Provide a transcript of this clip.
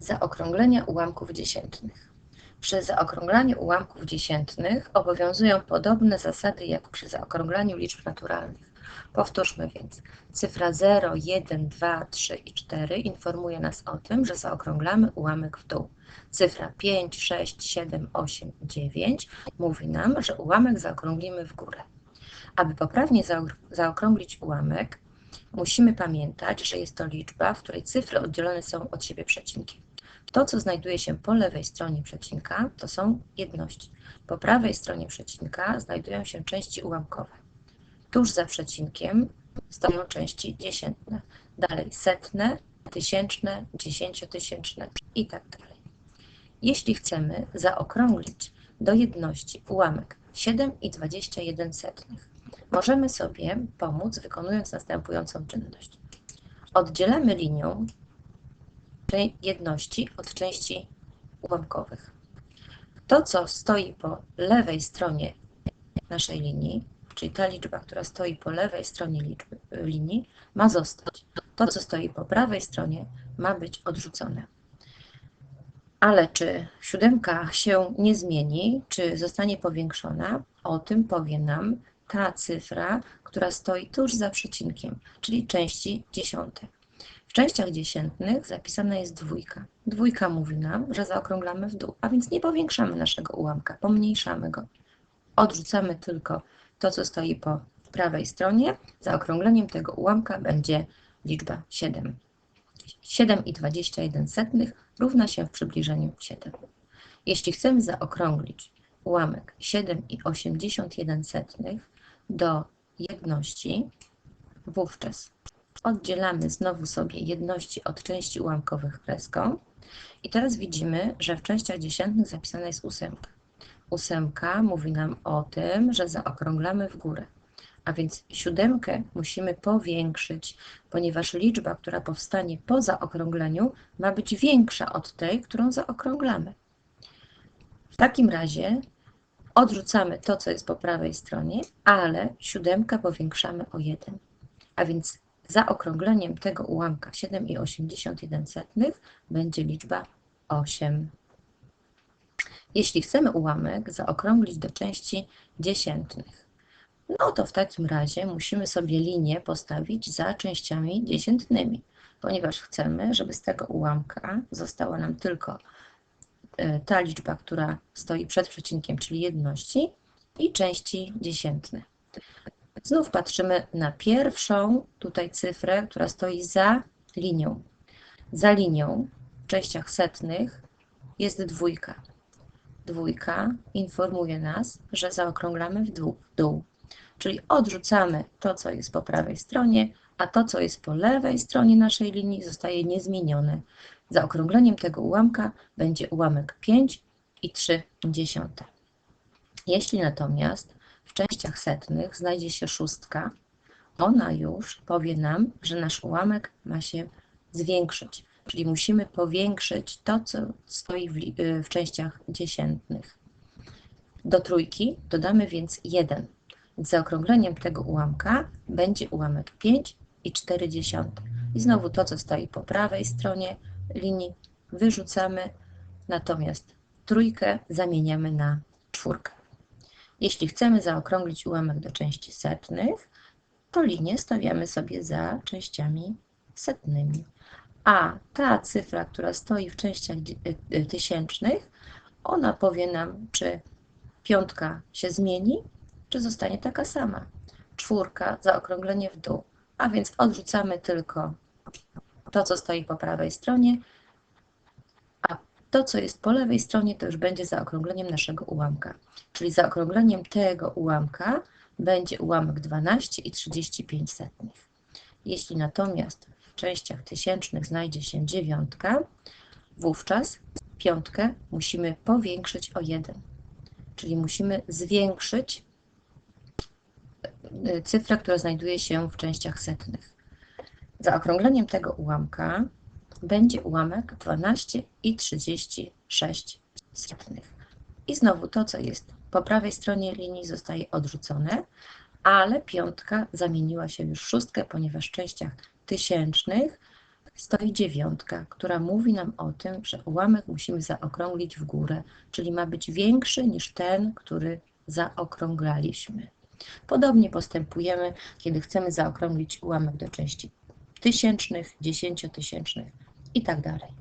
Zaokrąglenia ułamków dziesiętnych. Przy zaokrąglaniu ułamków dziesiętnych obowiązują podobne zasady jak przy zaokrąglaniu liczb naturalnych. Powtórzmy więc. Cyfra 0, 1, 2, 3 i 4 informuje nas o tym, że zaokrąglamy ułamek w dół. Cyfra 5, 6, 7, 8, 9 mówi nam, że ułamek zaokrąglimy w górę. Aby poprawnie zaokrąglić ułamek, musimy pamiętać, że jest to liczba, w której cyfry oddzielone są od siebie przecinkiem. To, co znajduje się po lewej stronie przecinka, to są jedności. Po prawej stronie przecinka znajdują się części ułamkowe. Tuż za przecinkiem stoją części dziesiętne, dalej setne, tysięczne, dziesięciotysięczne i tak dalej. Jeśli chcemy zaokrąglić do jedności ułamek 7,21, możemy sobie pomóc wykonując następującą czynność. Oddzielamy linią jedności od części ułamkowych. To, co stoi po lewej stronie naszej linii, czyli ta liczba, która stoi po lewej stronie liczby, linii, ma zostać. To, co stoi po prawej stronie, ma być odrzucone. Ale czy siódemka się nie zmieni, czy zostanie powiększona, o tym powie nam ta cyfra, która stoi tuż za przecinkiem, czyli części dziesiąte. W częściach dziesiętnych zapisana jest dwójka. Dwójka mówi nam, że zaokrąglamy w dół, a więc nie powiększamy naszego ułamka, pomniejszamy go. Odrzucamy tylko to, co stoi po prawej stronie. Zaokrągleniem tego ułamka będzie liczba 7. 7,21 równa się w przybliżeniu 7. Jeśli chcemy zaokrąglić ułamek 7,81 do jedności, wówczas oddzielamy znowu sobie jedności od części ułamkowych kreską i teraz widzimy, że w częściach dziesiętnych zapisana jest ósemka. Ósemka mówi nam o tym, że zaokrąglamy w górę. A więc siódemkę musimy powiększyć, ponieważ liczba, która powstanie po zaokrągleniu, ma być większa od tej, którą zaokrąglamy. W takim razie odrzucamy to, co jest po prawej stronie, ale siódemkę powiększamy o 1. A więc zaokrągleniem tego ułamka 7,81 będzie liczba 8. Jeśli chcemy ułamek zaokrąglić do części dziesiętnych, no to w takim razie musimy sobie linię postawić za częściami dziesiętnymi, ponieważ chcemy, żeby z tego ułamka została nam tylko ta liczba, która stoi przed przecinkiem, czyli jedności i części dziesiętne. Znów patrzymy na pierwszą tutaj cyfrę, która stoi za linią. Za linią w częściach setnych jest dwójka. Dwójka informuje nas, że zaokrąglamy w dół, w dół. Czyli odrzucamy to, co jest po prawej stronie, a to, co jest po lewej stronie naszej linii, zostaje niezmienione. Zaokrągleniem tego ułamka będzie ułamek 5 i 3 dziesiąte. Jeśli natomiast w częściach setnych znajdzie się szóstka, ona już powie nam, że nasz ułamek ma się zwiększyć. Czyli musimy powiększyć to, co stoi w, w częściach dziesiętnych. Do trójki dodamy więc 1. Zaokrągleniem tego ułamka będzie ułamek 5 i 4 dziesiąte. I znowu to, co stoi po prawej stronie linii, wyrzucamy, natomiast trójkę zamieniamy na czwórkę. Jeśli chcemy zaokrąglić ułamek do części setnych, to linię stawiamy sobie za częściami setnymi. A ta cyfra, która stoi w częściach y, y, tysięcznych, ona powie nam, czy piątka się zmieni, czy zostanie taka sama. Czwórka, zaokrąglenie w dół, a więc odrzucamy tylko to, co stoi po prawej stronie, a to, co jest po lewej stronie, to już będzie zaokrągleniem naszego ułamka. Czyli zaokrągleniem tego ułamka będzie ułamek 12 i 35 setnych. Jeśli natomiast w częściach tysięcznych znajdzie się dziewiątka, wówczas piątkę musimy powiększyć o 1. Czyli musimy zwiększyć y, cyfrę, która znajduje się w częściach setnych. Zaokrągleniem tego ułamka będzie ułamek 12 i 36 setnych. I znowu to, co jest po prawej stronie linii zostaje odrzucone, ale piątka zamieniła się już w szóstkę, ponieważ w częściach tysięcznych stoi dziewiątka, która mówi nam o tym, że ułamek musimy zaokrąglić w górę, czyli ma być większy niż ten, który zaokrąglaliśmy. Podobnie postępujemy, kiedy chcemy zaokrąglić ułamek do części tysięcznych, dziesięciotysięcznych i tak dalej.